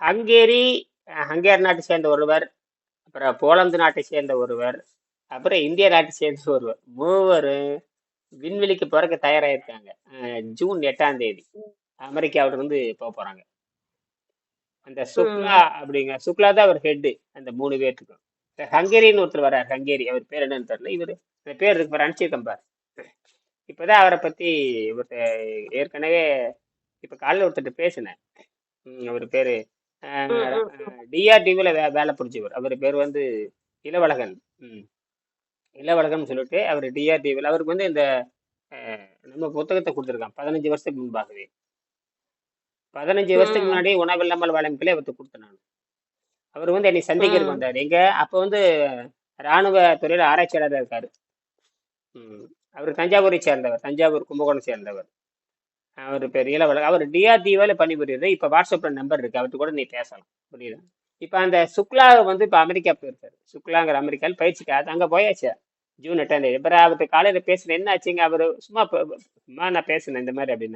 Hungary Hungary நாட்டை சேர்ந்த ஒருவர், அப்புறம் போலந்து நாட்டை சேர்ந்த ஒருவர், அப்புறம் இந்திய நாட்டை சேர்ந்த ஒருவர். மூவரும் விண்வெளிக்கு போறக்கு தயாராயிருக்காங்க. ஜூன் 8ஆம் தேதி ம். அமெரிக்காவிலிருந்து போ போறாங்க. அந்த. சுக்லா அப்படிங்க சுக்லா தான் அவர் ஹெட்டு அந்த 3 பேத்துக்கும். இந்த ஹங்கேரின்னு ஒருத்தர் வரார். ஹங்கேரி. அவர் பேர் என்னன்னு தெரியல. இவரு இந்த பேர் இருக்கு பாரு அனுப்பிச்சிருக்கேன் பாரு. இப்பதான் அவரை பத்தி ஒருத்த ஏற்கனவே இப்ப காலையில ஒருத்தர்ட்ட பேசினேன். அவர் பேரு. டிஆர்டிஓல வே வேலை புடிச்சவர். அவர் பேர் வந்து இளவழகன். ம். இளவழகன்னு சொல்லிட்டு அவர் டிஆர்டிஓல அவருக்கு வந்து இந்த நம்ம புத்தகத்த குடுத்துருக்கான். 15 வருஷத்துக்கு முன்பாகவே. 15 வருஷத்துக்கு. முன்னாடி உணவில்லாமல் கிளை அவர்ட்ட குடுத்தேன் நானு. அவர் வந்து என்னை சந்திக்கிறதுக்கு. வந்தாரு. எங்க அப்ப வந்து ராணுவ துறையில ஆராய்ச்சியாளரா இருக்காரு. அவரு தஞ்சாவூரை சேர்ந்தவர். தஞ்சாவூர், கும்பகோணம் சேர்ந்தவர். அவர் பேரு இளவழகன். அவர் டிஆர்டிஓல பணிபுரியுது. இப்போ வாட்ஸ்அப்பில் நம்பர் இருக்கு. அவர்கிட்ட கூட நீ பேசலாம். புரியுது இப்போ அந்த சுக்லா வந்து இப்போ அமெரிக்கா போயிருக்காரு. சுக்லாங்கிற அமெரிக்கால பயிற்சிக்கு அங்கே போயாச்சு. ஜூன் 8ஆம் தேதி. அப்புறம் அவர்ட்ட காலையில் பேசுனேன் என்ன ஆச்சுங்க? அவர் சும்மா சும்மா நான் பேசினேன் இந்த மாரி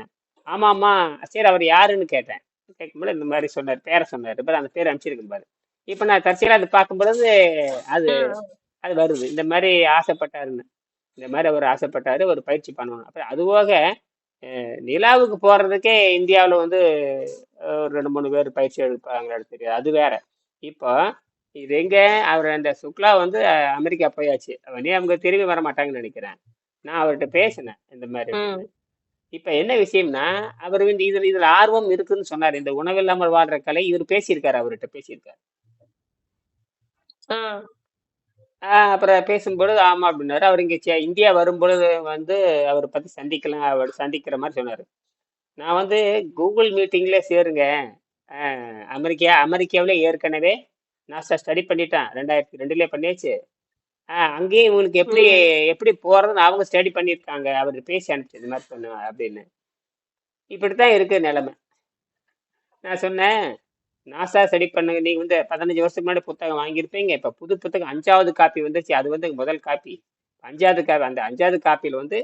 ஆமாம் ஆமாம் சரி அவர் யாருன்னு கேட்டேன். கேட்கும்போது இந்த மாதிரி சொன்னார் பேரை சொன்னார் பாரு அந்த பேர் அனுப்பிச்சிருக்கேன் பாரு. இப்போ நான் தற்செயலாக அது பார்க்கும்பொழுது அது அது வருது. இந்த மாதிரி ஆசைப்பட்டாருன்னு. இந்த மாதிரி அவர் ஆசைப்பட்டாரு. ஒரு பயிற்சி பண்ணணும். அப்புறம் அதுபோக நிலாவுக்கு போறதுக்கே இந்தியாவுல வந்து ஒரு 2, 3 பேர் பயிற்சி எடுப்பாங்களான்னு தெரியாது. அது வேற. இப்போ இது எங்க அவர் அந்த சுக்லா வந்து அமெரிக்கா போயாச்சு. உடனே அவங்க திரும்பி வரமாட்டாங்கன்னு நெனைக்கிறேன். நான் அவர்ட்ட பேசினேன். இந்த மாரி ம். அப்படின்னு. இப்ப என்ன விஷயம்னா, அவர் வந்து இதுல இதுல ஆர்வம் இருக்குன்னு சொன்னாரு. இந்த உணவில்லாமல் வாழ்ற கலை இவரு பேசியிருக்காரு. அவர்ட்ட பேசியிருக்காரு. அப்புறம் பேசும்பொழுது ஆமா அப்படின்னாரு. அவர் இங்க இந்தியா வரும்பொழுது வந்து அவர பத்தி சந்திக்கலாம் அவர் சந்திக்கிற மாரி சொன்னாரு. நான் வந்து கூகுள் மீட்டிங்ல சேருங்க. அமெரிக்கா அமெரிக்காவிலே ஏற்கனவே நாசா ஸ்டடி பண்ணிட்டான். 2002லயே பண்ணியாச்சு. ஆ அங்கேயே இவங்களுக்கு எப்படி. எப்படி போறதுன்னு அவங்க ஸ்டடி பண்ணியிருக்காங்க. அவரு பேசி அனுப்பிச்சு இந்த மாரி பண்ணு அப்படின்னு. இப்படித்தான் இருக்கு நிலைமை. நான் சொன்னேன், நாசா ஸ்டடி பண்ணுங்க. நீங்க வந்து 15 வருஷத்துக்கு முன்னாடி புத்தகம் வாங்கியிருப்பீங்க. இப்ப புது புத்தகம் அஞ்சாவது காப்பி வந்துருச்சு. அது வந்து முதல் காப்பி. அஞ்சாவது காப்பி அந்த அஞ்சாவது காப்பியில் வந்து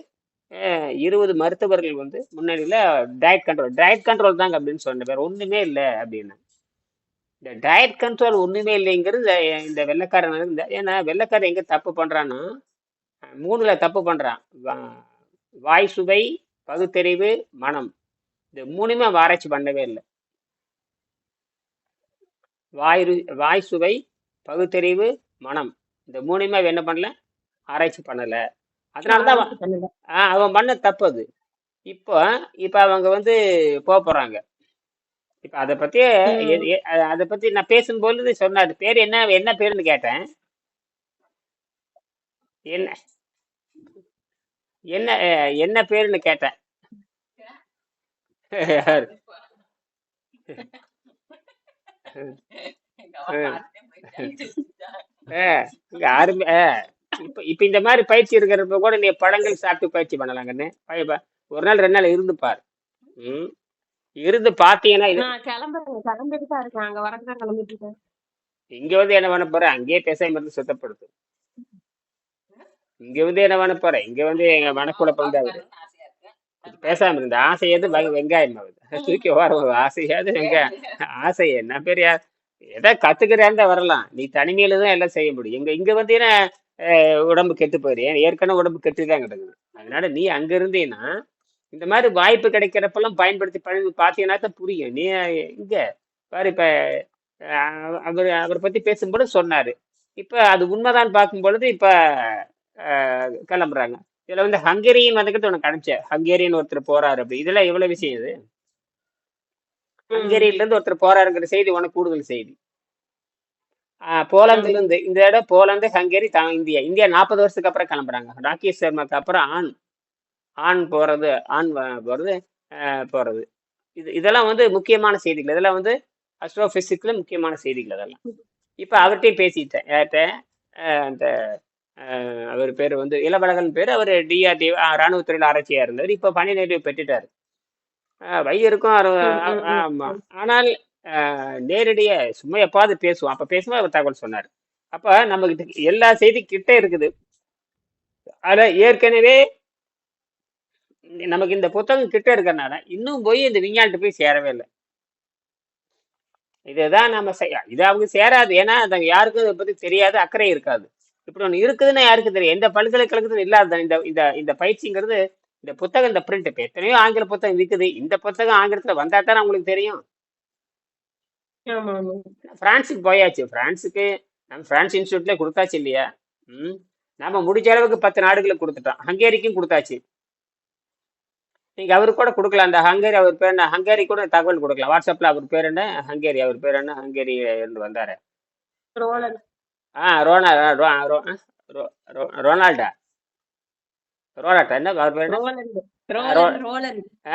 இருபது மருத்துவர்கள் வந்து முன்னாடியில் டயட் கண்ட்ரோல் டயட் கண்ட்ரோல் தாங்க அப்படின்னு சொன்னேன். வேற ஒண்ணுமே இல்லை அப்படின்னு இந்த டயட் கண்ட்ரோல் ஒண்ணுமே இல்லைங்கிறது இந்த வெள்ளைக்காரன் இந்த ஏன்னா வெள்ளக்காரன் எங்க தப்பு பண்றான்னா, மூணுல தப்பு பண்றான். வா வாய் சுவை, பகுத்தறிவு, மனம். இந்த மூணுமே ஆராய்ச்சி பண்ணவே இல்லை வாய் ரு வாய் சுவை, பகுத்தறிவு, மனம். இந்த 3மே அவன் என்ன பண்ணல? ஆராய்ச்சி பண்ணல. அதனால தான். ஆ அவன் பண்ண தப்பு அது. இப்போ இப்ப அவங்க வந்து போப்போறாங்க. இப்ப அத பத்தி அத பத்தி நான் பேசும்பொழுது சொன்னாரு. பேரு என்ன என்ன பேருன்னு கேட்டேன். என்ன என்ன என்ன பேருன்னு கேட்டேன். அருமை இப்ப இப்ப இந்த மாரி பயிற்சி இருக்கிறப்ப கூட நீ பழங்கள் சாப்பிட்டு பயிற்சி பண்ணலாம் கண்ணு. ஒரு நாள் 2 நாள் இருந்து பாரு. ம். இருந்து பார்த்தீங்கன்னா இது நான் கிளம்புறேன். கிளம்பிட்டு தான் இருக்கேன். அங்க வரக்கு தான் கிளம்பிட்டு இருக்கேன். இங்க வந்து என்ன பண்ண போற? அங்கேயே பேசாம இருந்து சுத்தப்படுத்து. இங்க வந்து என்ன பண்ண போற? இங்க வந்து எங்க மனக்குழப்பம் தான் பேசாம இருந்த ஆசை எது வெ வெங்காயம் ஆகுது. தூக்கி ஓரம் ஆசையாவது வெங்காயம். ஆசை என்ன பெரிய ஏதோ கத்துக்கிறேன் வரலாம். நீ தனிமையில தான் எல்லாம் செய்ய முடியும். இங்க இங்க வந்தீன்னா அ உடம்பு கெட்டு போயிரும். ஏன் ஏற்கனவே உடம்பு கெட்டு தான் கிடக்குது. அதனால நீ அங்க இருந்தீன்னா, இந்த மாரி வாய்ப்பு கிடைக்கிறப்பலாம் பயன்படுத்தி பழகி பார்த்தீங்கன்னா தான் புரியும். நீ இங்க பாரு இப்ப அவரு அவர பத்தி பேசும்பொழுது சொன்னாரு. இப்ப அது உண்மைதான்னு பார்க்கும்பொழுது இப்ப அ கிளம்புறாங்க. இதுல வந்து ஹங்கேரியன் வந்துகிட்டு உனக்கு அனுப்பிச்சேன். ஹங்கேரியன் ஒருத்தர் போறாரு அப்படி. இதெல்லாம் எவ்வளவு விஷயம் இது? ஹங்கேரியில இருந்து ஒருத்தர் போறாருங்கிற செய்தி உனக்கு கூடுதல் செய்தி. ஆ ம். போலந்துல இருந்து இந்த இடம் Poland, Hungary, the India. India 40 வருஷத்துக்கு அப்புறம் கிளம்புறாங்க. ராகேஷ் சர்மாக்கு அப்புறம் ஆண் ஆண் போறது ஆண் போறது போறது. இது இதெல்லாம் வந்து முக்கியமான செய்திகள். இதெல்லாம் வந்து அஸ்ட்ரோபிசிக்ஸ்ல முக்கியமான செய்திகள் அதெல்லாம். இப்ப அவர்ட்டயும் பேசிட்டேன். யார்ட்ட? அ அந்த அவர் பேரு வந்து இளவழகன் பேரு. அவரு டிஆர்டிஓ அ ராணுவத்துறையில ஆராய்ச்சியா இருந்தவர். இப்ப பணி நிறைவு பெற்றுட்டாரு. அ வை இருக்கும் அரு ம். அ ம். ம். ஆமா. ம். ஆனால் அ நேரடியா சும்மா எப்பாவது பேசுவோம். அப்ப பேசும்போது அவர் தகவல் சொன்னாரு. அப்ப நம்மகிட்ட எல்லா செய்தி கிட்ட இருக்குது. ஆனா ஏற்கனவே நமக்கு இந்த புத்தகம் கிட்ட இருக்கறனால, இன்னும் போய் இந்த விஞ்ஞானிட்ட போய் சேரவே இல்ல. இதுதான் நம்ம செய்ய இது அவங்க சேராது ஏன்னா யாருக்கும் இதை பத்தி தெரியாது அக்கறை இருக்காது இப்படி ஒன்று இருக்குதுன்னு யாருக்கு தெரியும்? எந்த பல்கலைக்கழகத்திலும் இல்லாத இந்த இந்த இந்த பயிற்சிங்கிறது இந்த புத்தகம் இந்த பிரிண்ட் இப்போ எத்தனையோ ஆங்கில புத்தகம் விற்குது இந்த புத்தகம் ஆங்கிலத்தில் வந்தா தானே உங்களுக்கு தெரியும். பிரான்ஸுக்கு போயாச்சு. பிரான்ஸுக்கு நம்ம பிரான்ஸ் இன்ஸ்டியூட்ல கொடுத்தாச்சு இல்லையா? ம். நம்ம முடிஞ்ச அளவுக்கு பத்து நாடுகளுக்கு கொடுத்துட்டோம். ஹங்கேரிக்கும் கொடுத்தாச்சு. நீங்க அவரு கூட கொடுக்கலாம். அந்த ஹங்கேரி அவர் பேர் என்ன? ஹங்கேரி கூட தகவல் கொடுக்கலாம். வாட்ஸ்அப்ல அவர் பேர் என்ன? ஹங்கேரி அவர் பேர் என்ன? ஹங்கேரி இருந்து வந்தாரு. ஆ ரோனா ரொனால்டா. ரோலாட்டா என்ன ரோலண்ட்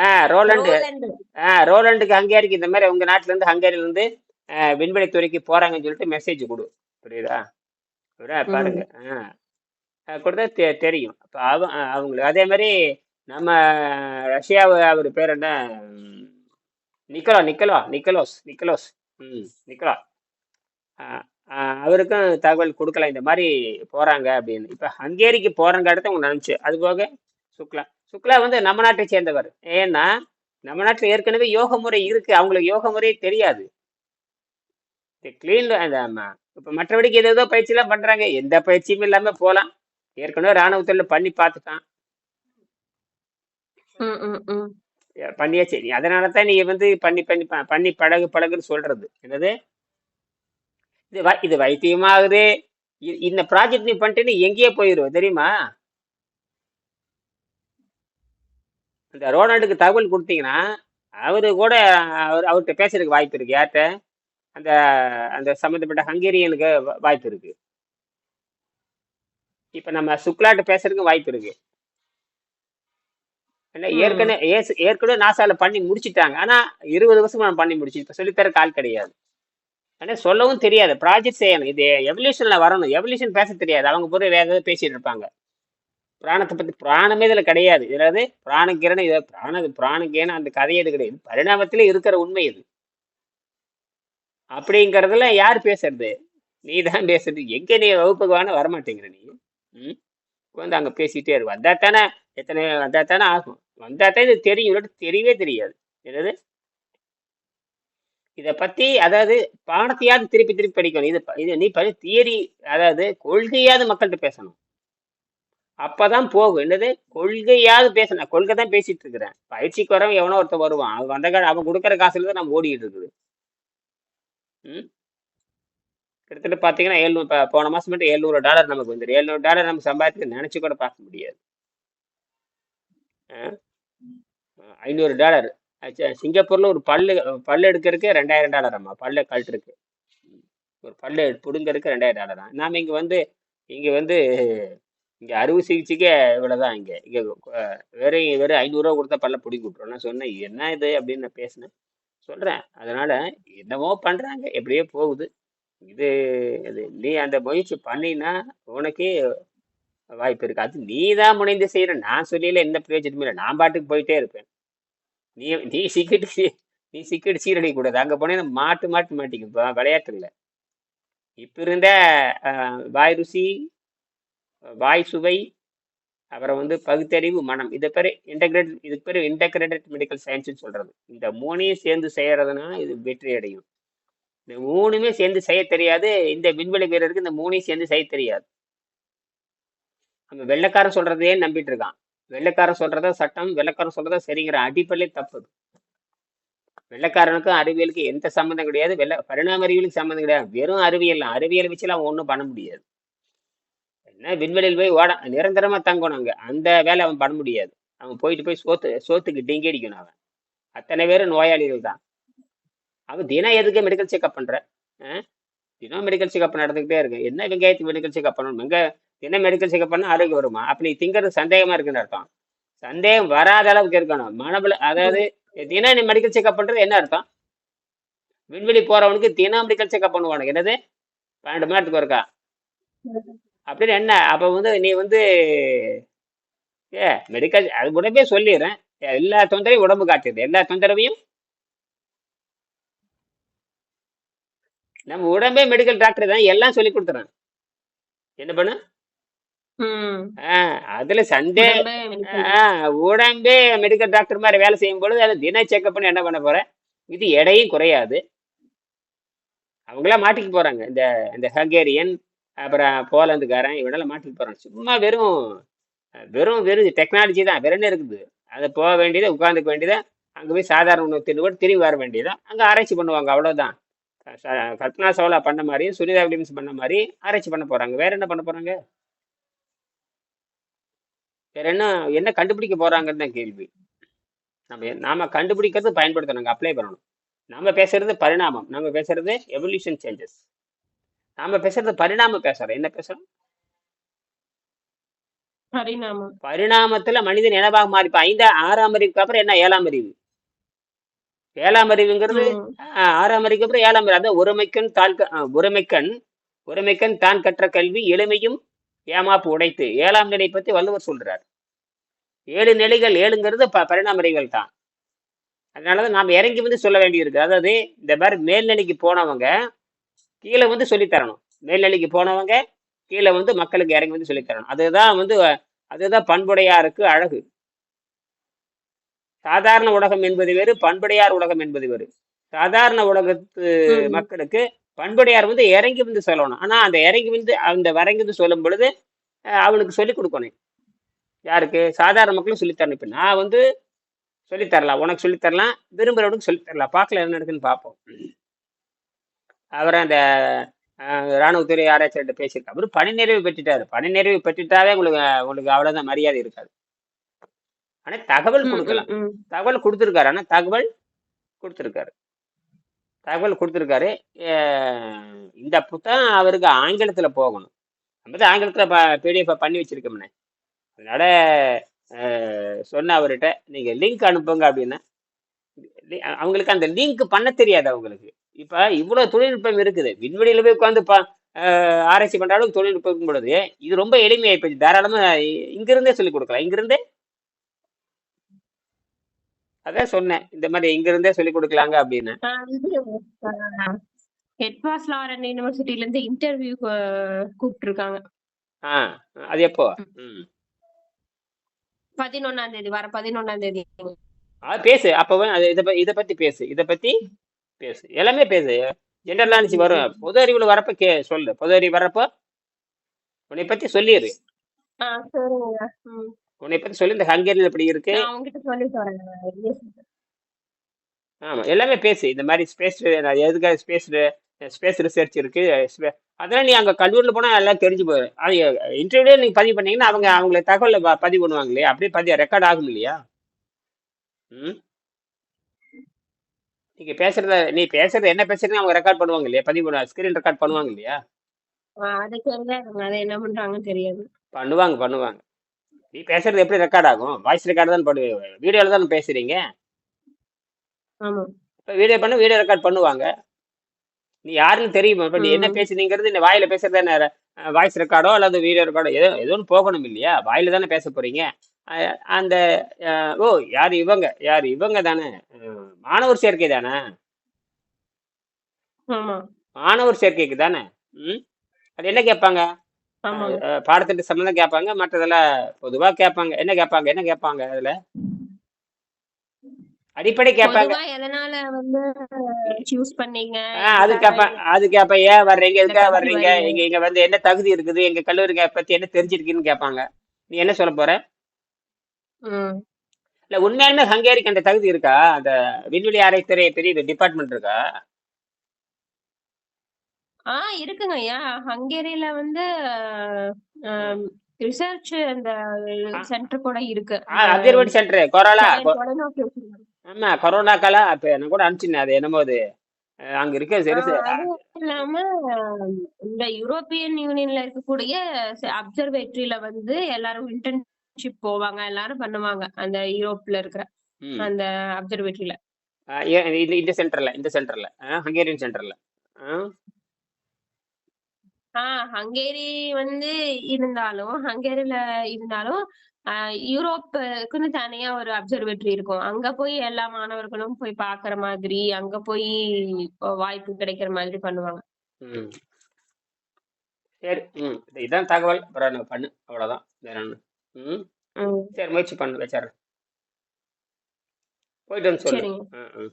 ஆ ரோலண்டு ஆ ரோலண்டுக்கு ஹங்கேரிக்கு இந்த மாதிரி உங்க நாட்டுல இருந்து ஹங்கேரியில இருந்து ஆ, விண்வெளி துறைக்கு போறாங்கன்னு சொல்லிட்டு மெசேஜ் கொடு. புரியுதா? பாருங்க. ஆ கொடுத்தா தெ தெரியும். அப்போ அவ ஆ, அவங்களுக்கு அதே மாதிரி நம்ம ரஷ்யா அவர் பேர் என்ன? Nicolo Nicolo Nicolas Nicolas. ம் நிக்கலா. ஆ, அவருக்கும் தகவல் கொடுக்கலாம் இந்த மாதிரி போறாங்க அப்படின்னு. இப்போ ஹங்கேரிக்கு போறங்க இடத்த உங்க நினைச்சு. அது போக சுக்லா. சுக்லா வந்து நம்ம நாட்டை சேர்ந்தவர். ஏன்னா நம்ம நாட்டில் ஏற்கனவே யோக முறை இருக்கு. அவங்களுக்கு யோக முறையே தெரியாது. கிளீன் அந்த இப்போ மற்றபடிக்கு ஏதோ ஏதோ பயிற்சிலாம் பண்றாங்க. எந்த பயிற்சியும் இல்லாம போகலாம் ஏற்கனவே ராணுவத்தில் பண்ணி பார்த்துட்டான். பண்ணியாச்சு. நீ அதனால தான் நீ வந்து பண்ணி பண்ணி பண்ணி பழகு பழகுன்னு சொல்றது. என்னது? இது இது வைத்தியமாகுது. இந்த ப்ராஜெக்ட் நீ பண்ணிட்டு எங்கேயே போயிடுவோம் தெரியுமா? இந்த ரோனால்டுக்கு தகவல் கொடுத்தீங்கன்னா அவரு கூட அவர் அவர்கிட்ட பேசுறதுக்கு வாய்ப்பு இருக்கு. யார்கிட்ட? அந்த அந்த சம்மந்தப்பட்ட ஹங்கேரியனுக்கு வாய்ப்பு இருக்கு. இப்ப நம்ம சுக்லாட்ட பேசுறதுக்கு வாய்ப்பு இருக்கு. ஏற்கனவே ஏற்கனவே நாசால பண்ணி முடிச்சிட்டாங்க. ஆனா இருபது வருஷமா பண்ணி முடிச்சு இப்ப சொல்லித்தர கால் கிடையாது. ஆனால் சொல்லவும் தெரியாது. ப்ராஜெக்ட் செய்யணும். இது எவல்யூஷனில் வரணும். எவல்யூஷன் பேச தெரியாது. அவங்க போய் வேற ஏதாவது பேசிட்டு இருப்பாங்க. பிராணத்தை பற்றி பிராணமே இதில் கிடையாது. இதாவது பிராணக்கிரணம் இதை பிராண பிராணக்கேன அந்த கதையே இது கிடையாது பரிணாமத்தில் இருக்கிற உண்மை இது. அப்படிங்கிறதுல யார் பேசுறது? நீ தான் பேசுறது. எங்கே நீ வகுப்புக்கு வரமாட்டேங்கிற நீ. ம்? வந்து அங்கே பேசிகிட்டே இருக்கும் வந்தா தானே எத்தனை வந்தா தானே ஆகும். வந்தால் தான் இது தெரியும். இல்லாட்டி தெரியவே தெரியாது. என்னது? இதை பத்தி அதாவது பாடத்தையாவது திருப்பி திருப்பி படிக்கணும். இது இது நீ படி தியரி அதாவது கொள்கையாவது மக்கள்கிட்ட பேசணும். அப்பதான் போகும். என்னது? கொள்கையாவது பேசணும். கொள்கை தான் பேசிட்டு இருக்கிறேன். பயிற்சிக்கு வரவன் எவனோ ஒருத்தன் வருவான். அவன் வந்த கா- அவன் கொடுக்குற காசுல தான் நம்ம ஓடிட்டு இருக்குது. ம்? கிட்டத்தட்ட பார்த்தீங்கன்னா எழுநூறு இப்போ போன மாதம் மட்டும் எழுநூறு டாலர் நமக்கு வந்துடும் எழுநூறு டாலர் நம்ம சம்பாதிச்சு நினச்சி கூட பார்க்க முடியாது. ஐநூறு டாலர். சிங்கப்பூரில் ஒரு பல்லு பல்லு எடுக்கிறதுக்கு ரெண்டாயிரம் டாலர் பல்லு பல்லை கழட்டுருக்கு ஒரு பல்லு பிடுங்கிறதுக்கு ரெண்டாயிரம் டாலரா. நாம் இங்கே வந்து இங்கே வந்து இங்கே அறுவை சிகிச்சைக்கே இவ்வளோதான் இங்கே. இங்கே வெறும் வெறும் ஐநூறுரூவா கொடுத்தா பல்ல பிடிங்கி விட்ருவோம் நான் சொன்னேன் என்ன இது? அப்படின்னு நான் பேசினேன். சொல்கிறேன் அதனால் என்னமோ பண்ணுறாங்க எப்படியோ போகுது. இது இது நீ அந்த முயற்சி பண்ணினா உனக்கே வாய்ப்பு இருக்காது அது நீ தான் முனைந்து செய்யற. நான் சொல்லல எந்த பிரயோஜனமும் இல்லை. நான் பாட்டுக்கு போயிட்டே இருப்பேன். நீ நீ சிக்கிட்டு சீ- நீ சிக்கிட்டு சீரடிக்க கூடாது அங்கே போனேன் மாட்டு மாட்டு மாட்டிக்கும் விளையாட்டு இல்லை இப்போ இருந்த வாய் ருசி வாய் சுவை அப்புறம் வந்து பகுத்தறிவு மனம். இதை பேர் இன்டகிரேட் இதுக்கு பேர் இன்டகிரேட்டட் மெடிக்கல் சயின்ஸ்னு சொல்கிறது இந்த மூணையும் சேர்ந்து செய்கிறதுனா இது வெற்றி அடையும். இந்த மூணுமே சேர்ந்து செய்ய தெரியாது. இந்த விண்வெளி வீரருக்கு இந்த மூணையும் சேர்ந்து செய்ய தெரியாது. நம்ம வெள்ளைக்காரன் சொல்கிறதையே நம்பிட்டு இருக்கான். வெள்ளைக்காரன் சொல்றதா சட்டம் வெள்ளைக்காரன் சொல்றதா சரிங்கிற அடிப்படை தப்பு. வெள்ளக்காரனுக்கும் வெள்ளைக்காரனுக்கும் அறிவியலுக்கு எந்த சம்மந்தம் கிடையாது. வெள்ளை பரிணாம அறிவியலுக்கு சம்மந்தம் கிடையாது. வெறும் அறிவியல் அறிவியல் வச்சுலாம் அவன் ஒன்றும் பண்ண முடியாது. என்ன விண்வெளியில் போய் ஓட நிரந்தரமா தங்கணும் அங்க. அந்த வேலை அவன் பண்ண முடியாது. அவன் போயிட்டு போய் சோத்து சோத்துக்கு டிங்கி அடிக்கணும் அவன். அத்தனை பேரும் நோயாளிகள் தான். அவன் தினம் எதுக்கு மெடிக்கல் செக்அப் பண்ற? தினம் மெடிக்கல் செக்அப் நடந்துகிட்டே இருக்கு. என்ன வெங்காயத்துக்கு மெடிக்கல் செக்அப் பண்ணணும்? வெங்க தினம் மெடிக்கல் செக்அப் பண்ண ஆரோக்கியம் வருமா? அப்ப நீ திங்கிறது சந்தேகமா இருக்குன்னு அர்த்தம். சந்தேகம் வராத அளவுக்கு இருக்கணும். மனபல அதாவது தினம் நீ மெடிக்கல் செக்அப் பண்றது என்ன அர்த்தம்? விண்வெளி போறவனுக்கு தினம் மெடிக்கல் செக்அப் பண்ணுவானுங்க. என்னது? பன்னெண்டு மணி நேரத்துக்கு ஒருக்கா? அப்படின்னு என்ன? அப்ப வந்து நீ வந்து ஏ மெடிக்கல் அது உடம்பே சொல்லிடுறேன். எல்லா தொந்தரவையும் உடம்பு காட்டுது. எல்லா தொந்தரவையும்? நம்ம உடம்பே மெடிக்கல் டாக்டர் தான். எல்லாம் சொல்லி கொடுத்துறேன் என்ன பண்ணு? ம். ஆஹ் அதுல சந்தே உடம்பே medical. ஆஹ் உடம்பே மெடிக்கல் டாக்டர் மாதிரி வேலை செய்யும் பொழுது அதை தின செக்அப் பண்ணி என்ன பண்ண போற இது எடையும் குறையாது. அவங்களாம் மாட்டிக்க போறாங்க. இந்த இந்த ஹங்கேரியன் அப்புறம் போலந்துக்காரன் இவனெல்லாம் மாட்டிக்க போறாங்க. சும்மா வெறும் வெறும் வெறும் டெக்னாலஜி தான். வேற என்ன இருக்குது? அதை போக வேண்டியதை உட்காந்துக்க வேண்டியதை அங்கே போய் சாதாரண உணவு தின்னு கூட திரும்பி வர வேண்டியதான் அங்கே ஆராய்ச்சி பண்ணுவாங்க. அவ்வளோதான் கல்பனா சோலா பண்ண மாதிரி சுனிதா வில்லியம்ஸ் பண்ண மாதிரி ஆராய்ச்சி பண்ண போறாங்க. வேற என்ன பண்ண போறாங்க? வேற என்ன என்ன கண்டுபிடிக்க போறாங்கன்னு தான் கேள்வி. நம்ம நாம கண்டுபிடிக்கிறது பயன்படுத்தணும் அப்ளை பண்ணணும். நாம பேசுறது பரிணாமம். நம்ம பேசுறது எவல்யூஷன் சேஞ்சஸ் நாம பேசுறது பரிணாமம் பேசுறோம். என்ன பேசுறோம்? பரிணாமம். பரிணாமத்துல மனிதன் என்னவாக மாறிப்பா. ஐந்தா ஆறாம் அறிவுக்கு அப்புறம் என்ன? ஏழாம் அறிவு. ஏழாம் அறிவுங்கிறது. ஆஹ் ஆறாம் அறிவுக்கு அப்புறம் ஏழாம் அறிவு. அதான் ஒருமைக்கண் ஆஹ் ஒருமைக்கண் ஒருமைக்கண் தான் கற்ற கல்வி எளிமையும் ஏமாப்பு உடைத்து ஏழாம் நிலை பத்தி வள்ளுவர் சொல்றார். ஏழு நிலைகள் ஏழுங்கிறது ப பரிணாம நிலைகள் தான். அதனாலதான் நாம் இறங்கி வந்து சொல்ல வேண்டியிருக்கு. அதாவது இந்த மாதிரி மேல்நிலைக்கு போனவங்க கீழே வந்து சொல்லித் தரணும். மேல்நிலைக்கு போனவங்க கீழே வந்து மக்களுக்கு இறங்கி வந்து சொல்லித் தரணும். அதுதான் வந்து அதுதான் பண்புடையாருக்கு அழகு. சாதாரண உலகம் என்பது வேறு பண்புடையார் உலகம் என்பது வேறு. சாதாரண உலகத்து. மக்களுக்கு பண்புடையார் வந்து இறங்கி வந்து சொல்லணும். ஆனா அந்த இறங்கி வந்து அந்த இறங்கி வந்து சொல்லும் பொழுது அவனுக்கு சொல்லிக் கொடுக்கணும். யாருக்கு? சாதாரண மக்களும் சொல்லித் தரணும். இப்ப நான் வந்து சொல்லித் தரலாம். உனக்கு சொல்லித் தரலாம். விரும்புறவனுக்கு சொல்லித் தரலாம். பார்க்கல என்ன நடக்குன்னு பார்ப்போம். அவரை அந்த அஹ், ராணுவத்துறை ஆராய்ச்சியாளர்கிட்ட பேசியிருக்காரு. அவரு பணி நிறைவு பெற்றுட்டாரு. பணி நிறைவு பெற்றுட்டாவே உங்களுக்கு உங்களுக்கு அவ்வளவுதான் மரியாதை இருக்காது. ஆனா தகவல் கொடுக்கலாம். தகவல் கொடுத்துருக்காரு. ஆனா தகவல் கொடுத்துருக்காரு. தகவல் கொடுத்துருக்காரு. இந்த புத்தகம் அவருக்கு ஆங்கிலத்தில் போகணும். நம்ம தான் ப பிடிஎஃப் பண்ணி வச்சிருக்கோம்னே. அதனால சொன்ன அவர்கிட்ட நீங்கள் லிங்க் அனுப்புங்க அப்படின்னா அவங்களுக்கு அந்த லிங்க் பண்ண தெரியாது அவங்களுக்கு. இப்போ இவ்வளோ தொழில்நுட்பம் இருக்குது. விண்வெளியில் போய் உட்காந்து ஆராய்ச்சி பண்ணுற அளவுக்கு தொழில்நுட்பம் பொழுது இது ரொம்ப எளிமையாக போச்சு தாராளமாக இங்கிருந்தே சொல்லிக் கொடுக்கலாம். இங்கிருந்தே அதான் சொன்னேன் இந்த மாதிரி இங்கிருந்தே சொல்லிக் கொடுக்கலாங்க அப்படின்னு. ஹெட்வாஸ் லாரன் யூனிவர்சிட்டில இருந்து இன்டர்வியூ கூப்பிட்டு இருக்காங்க அது எப்போ? பதினொன்னாம் தேதி வர பதினொன்னாம் தேதி. அது பேசு அப்போ அது இதை இதை பத்தி பேசு இதை பத்தி பேசு எல்லாமே பேசு. ஜென்ரல் நாலேஜ் வரும். பொது அறிவுல வரப்ப கே சொல்லு பொது அறிவு வரப்போ உன்னை பத்தி சொல்லிடு ஆஹ் சரிங்க. ம். உன்னை பத்தி சொல்லி இந்த ஹங்கேரியன் எப்படி இருக்கு? நான் சொல்லிட்டு ஆமா எல்லாமே பேசு. இந்த மாதிரி ஸ்பேஸ் எதுக்காக ஸ்பேஸ் ஸ்பேஸ் ரிசர்ச் இருக்கு? அதெல்லாம் நீ அங்க கல்லூரில போனா எல்லாம் தெரிஞ்சு போயிடும் அது இன்டர்வியூல நீங்க பதிவு பண்ணீங்கன்னா அவங்க அவங்கள தகவலை ப- பதிவு பண்ணுவாங்க இல்லையா அப்படியே பதிவு ரெக்கார்ட் ஆகும் இல்லையா? ம்? நீங்க பேசுறத நீ பேசுறது என்ன பேசுறதுன்னு அவங்க ரெக்கார்ட் பண்ணுவாங்க இல்லையா? பதிவு பண்ண ஸ்கிரீன் ரெக்கார்ட் பண்ணுவாங்க இல்லையா? அது தெரியாது அதை என்ன பண்றாங்கன்னு தெரியாது. பண்ணுவாங்க பண்ணுவாங்க. நீ பேசுறது எப்படி ரெக்கார்ட் ஆகும்? வாய்ஸ் ரெக்கார்டு தான் பண்ணுவீங்க வீடியோல தான் பேசுறீங்க? ஆமா. இப்போ வீடியோ பண்ண வீடியோ ரெக்கார்ட் பண்ணுவாங்க. நீ யாருன்னு தெரியுமா? இப்போ நீ என்ன. பேசுனீங்கிறது இந்த வாயில பேசுறது என்ன வாய்ஸ் ரெக்கார்டோ அல்லது வீடியோ ரெக்கார்டோ ஏதோ ஏதோ ஒன்று போகணும் இல்லையா? வாயில தானே பேச போறீங்க. அந்த ஓ யார் இவங்க? யார் இவங்க தானே? மாணவர் சேர்க்கை தானே? மாணவர் சேர்க்கைக்கு தானே? ம்? அது என்ன கேட்பாங்க? பாடத்திட்ட சம்மந்தம் கேட்பாங்க மற்றதெல்லாம் பொதுவா கேட்பாங்க. என்ன கேட்பாங்க? என்ன கேட்பாங்க அதுல? அடிப்படை கேட்பாங்க. எதனால வந்து சூஸ் பண்ணீங்க? அது கேப்பேன் அது கேப்பேன் ஏன் வர்றீங்க? எதுக்காக வர்றீங்க? வரீங்க? இங்க வந்து என்ன தகுதி இருக்குது? எங்க கல்லூரிங்க பத்தி என்ன தெரிஞ்சிருக்குன்னு கேட்பாங்க. நீ என்ன சொல்ல போற. இல்ல உண்மையாலுமே ஹங்கேரிக்கு அந்த தகுதி இருக்கா? அந்த விண்வெளி ஆராய்ச்சித்துறை பெரிய டிபார்ட்மெண்ட் இருக்கா? ஆ இருக்குங்க. ஐயா ஹங்கேரியில வந்து ரிசர்ச் அந்த சென்டர் கூட இருக்கு. அதிர்வெடி சென்டர் கொரோனா தொலை- தொலைநோக்கி வச்சிருக்காங்க. ஆமா கொரோனா காலம் அப்ப எனக்கு கூட அனுப்பிச்சினேன் அது என்னமோ அது. அஹ் அங்க இருக்க அதுவும் இல்லாம இந்த யூரோப்பியன் யூனியன்ல இருக்கக்கூடிய அப்சர்வேட்டரியில வந்து எல்லாரும் இன்டர்ன்ஷிப் போவாங்க எல்லாரும் பண்ணுவாங்க அந்த யூரோப்ல இருக்கிற ம். அந்த அப்சர்வேட்டரியில. இந்த இந்த சென்டர்ல இந்த சென்டர்ல ஹங்கேரியன் சென்டர்ல ஆஹ் ஹங்கேரி வந்து இருந்தாலும் ஹங்கேரியில இருந்தாலும் ஆஹ் யூரோப்புக்குன்னு தனியா ஒரு அப்சர்வேட்டரி இருக்கும். அங்க போய் எல்லா மாணவர்களும் போய் பாக்குற மாதிரி அங்க போய் வாய்ப்பு கிடைக்கிற மாதிரி பண்ணுவாங்க. சரி ம். இதான் தகவல். அப்புறம் பண்ணு. அவ்வளோதான் வேற ம். உம் சரி முயற்சி பண்ணு வச்சிடுறேன் போயிட்டு வந்து சொல்லு. சரிங்க. ம் ம்.